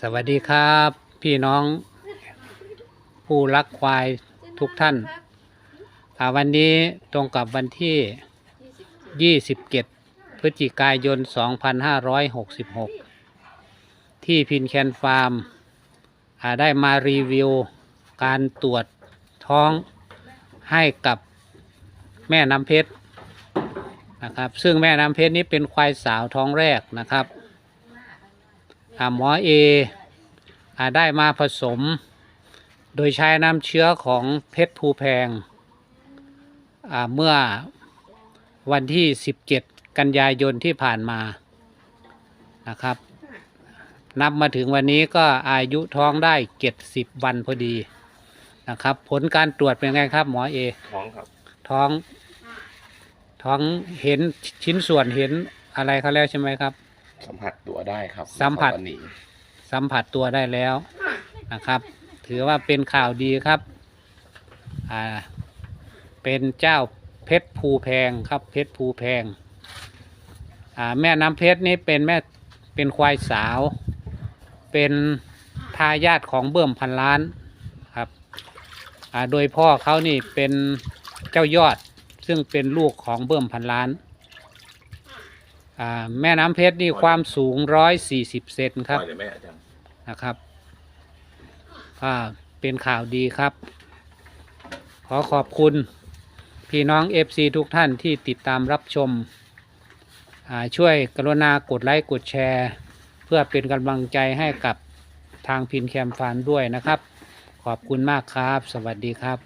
สวัสดีครับ พี่น้อง ผู้รักควายทุกท่านอาวันนี้ตรงกับวันที่ 27 พฤศจิกายน 2566 ที่พินแคนฟาร์มอาได้มารีวิวการตรวจท้องให้กับแม่น้ำเพชรนะครับ ซึ่งแม่น้ำเพชรนี้เป็นควายสาวท้องแรกนะครับ หมอเออ่าได้มาผสม โดยใช้น้ำเชื้อของเพชรภูแพงอ่าเมื่อวันที่ 17 กันยายนที่ผ่านมานะครับ นับมาถึงวันนี้ก็อายุท้องได้70วันพอดีนะครับ ผลการตรวจเป็นไงครับ หมอเอท้องครับท้อง ท้องเห็นชิ้นส่วนเห็นอะไรเขาแล้วใช่ไหมครับ สัมผัสตัวได้ครับสัมผัสขอหนีสัมผัสตัวได้แล้วนะครับ ถือว่าเป็นข่าวดีครับอ่าเป็นเจ้าเพชรภูแพงครับ เพชรภูแพงอ่าแม่น้ำเพชรนี่เป็นแม่เป็นควายสาว เป็นทายาทของเบิ่มพันล้านครับอ่าโดยพ่อเขานี่เป็นเจ้ายอดซึ่งเป็นลูกของเบิ่มพันล้าน อ่าแม่น้ำเพชรนี่ความสูงร้อยสี่สิบเซนครับปล่อยเลยไหมอาจารย์นะครับก็เป็นข่าวดีครับ ขอขอบคุณ พี่น้อง FC ทุกท่านที่ติดตามรับชมอ่าช่วยกรุณากดไลค์กดแชร์ เพื่อเป็นกำลังใจให้กับทางพินแคมฟานด้วยนะครับ ขอบคุณมากครับ สวัสดีครับ